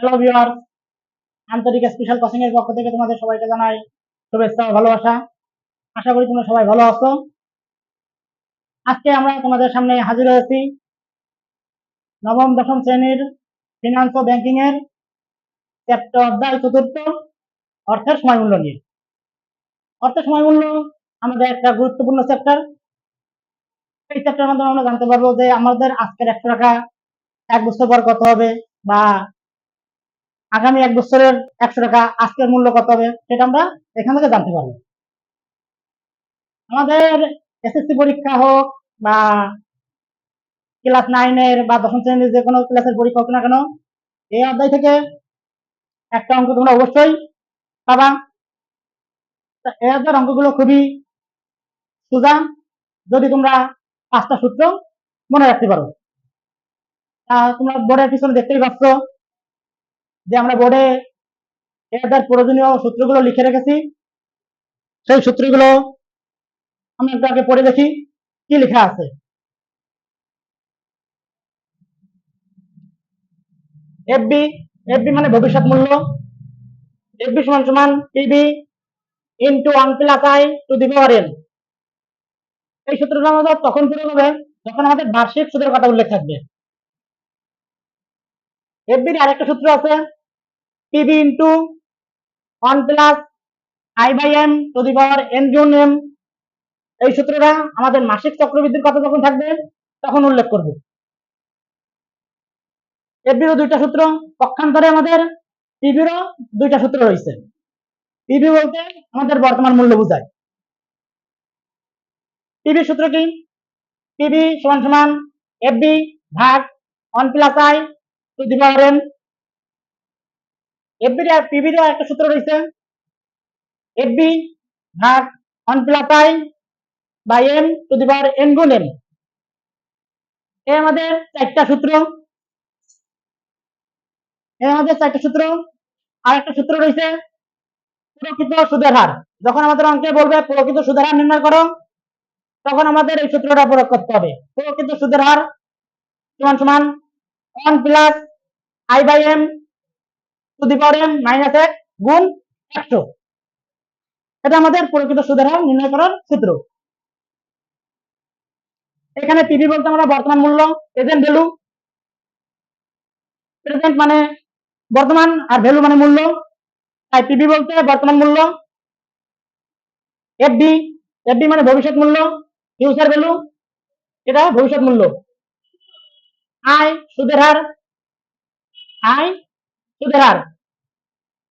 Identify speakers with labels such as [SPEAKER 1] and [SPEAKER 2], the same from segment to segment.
[SPEAKER 1] Hello viewers Antarik special coaching এর পক্ষ থেকে তোমাদের সবাইকে জানাই শুভেচ্ছা ও ভালোবাসা। আশা করি তোমরা সবাই ভালো আছো। আজকে আমরা তোমাদের সামনে হাজির হয়েছি নবম, দশম শ্রেণির ফিনান্স ও ব্যাংকিং এর চ্যাপ্টার অধ্যায় চতুর্থ অর্থের সময় মূল্য নিয়ে। অর্থের সময় মূল্য আমাদের একটা গুরুত্বপূর্ণ চ্যাপ্টার এই চ্যাপ্টার মাধ্যমে আমরা জানতে পারব যে আমাদের আজকের একশো টাকা এক বছর পর কত হবে বা আগামী এক বছরের একশো টাকা আজকের মূল্য কত হবে সেটা আমরা এখান থেকে জানতে পারব। আমাদের এসএসসি পরীক্ষা হোক বা ক্লাস নাইনের বা দশম শ্রেণির যে কোনো ক্লাসের পরীক্ষা হোক না কেন, এই অধ্যায় থেকে একটা অঙ্ক তোমরা অবশ্যই পাবা। এই অধ্যায়ের অঙ্কগুলো খুবই সোজা, যদি তোমরা পাঁচটা সূত্র মনে রাখতে পারো। তোমরা বোর্ডের পিছনে দেখতেই পাচ্ছ আমরা বোর্ডে এদের প্রয়োজনীয় সূত্রগুলো লিখে রেখেছি। সেই সূত্রগুলো আমরা একটু আগে পড়ে দেখি, কি লেখা আছে? এফবি এফবি মানে ভবিষ্যৎ মূল্য। এফবি সমান সমান TB into one plus i to the power n এই সূত্রটা আমাদের তখন প্রয়োগ হবে, যখন আমাদের বার্ষিক সুদের কথা উল্লেখ থাকবে। এফবির আরেকটা সূত্র আছে TB into one plus i by m to the power n গুণ এম এই সূত্রটা আমাদের মাসিক চক্রবৃদ্ধির কথা যখন থাকবে, তখন উল্লেখ করব। এফবিরও দুইটা সূত্র, পক্ষান্তরে আমাদের টিভিরও দুইটা সূত্র রয়েছে। টিভি বলতে আমাদের বর্তমান মূল্য বোঝায়। টিভির সূত্র কি? টিভি সমান সমান এফবি ভাগ one plus i to the power n FB আর পিবির একটা সূত্র রয়েছে। এফবি ভাগ one plus i by m to the power n গুণ এম এই আমাদের চারটা সূত্র। এই আমাদের চারটা সূত্র। আর একটা সূত্র রয়েছে, প্রকৃত সুদের হার। যখন আমাদের অঙ্কে বলবে, প্রকৃত সুদের হার নির্ণয় করো, তখন আমাদের এই সূত্রটা প্রয়োগ করতে হবে। প্রকৃত সুদের হার সমান সমান one plus i by m to the power m minus এক গুণ একশো। এটা আমাদের প্রকৃত সুদের হার নির্ণয় করার সূত্র। এখানে বলতে আমরা বর্তমান মূল্য প্রেজেন্ট ভ্যালু প্রেজেন্ট মানে বর্তমান আর ভ্যালু মানে মূল্য। তাই বলতে বর্তমান মূল্য এফডি এফডি মানে ভবিষ্যৎ মূল্য ফিউচার ভ্যালু এটা ভবিষ্যৎ মূল্য। আয় সুদের হার আয় সুদের হার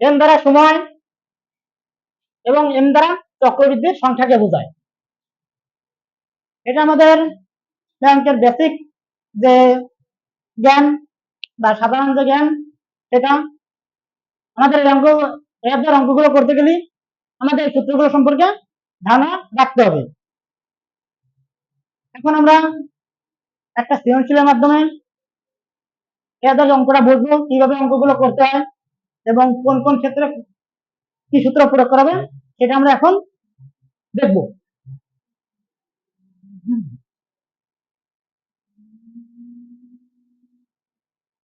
[SPEAKER 1] এম দ্বারা সময় এবং এম দ্বারা চক্রবৃদ্ধির সংখ্যাকে বোঝায়। এটা আমাদের ব্যাংকের বেসিক যে জ্ঞান বা সাধারণ যে জ্ঞান এটা আমাদের অঙ্ক এর অঙ্কগুলো করতে গেলে আমাদের এই সূত্রগুলো সম্পর্কে ধারণা রাখতে হবে। এখন আমরা একটা সৃজনশীলের মাধ্যমে এদের অঙ্কটা বুঝব, কীভাবে অঙ্কগুলো করতে হয় এবং কোন কোন ক্ষেত্রে কি সূত্র প্রয়োগ করাবে সেটা আমরা এখন দেখব।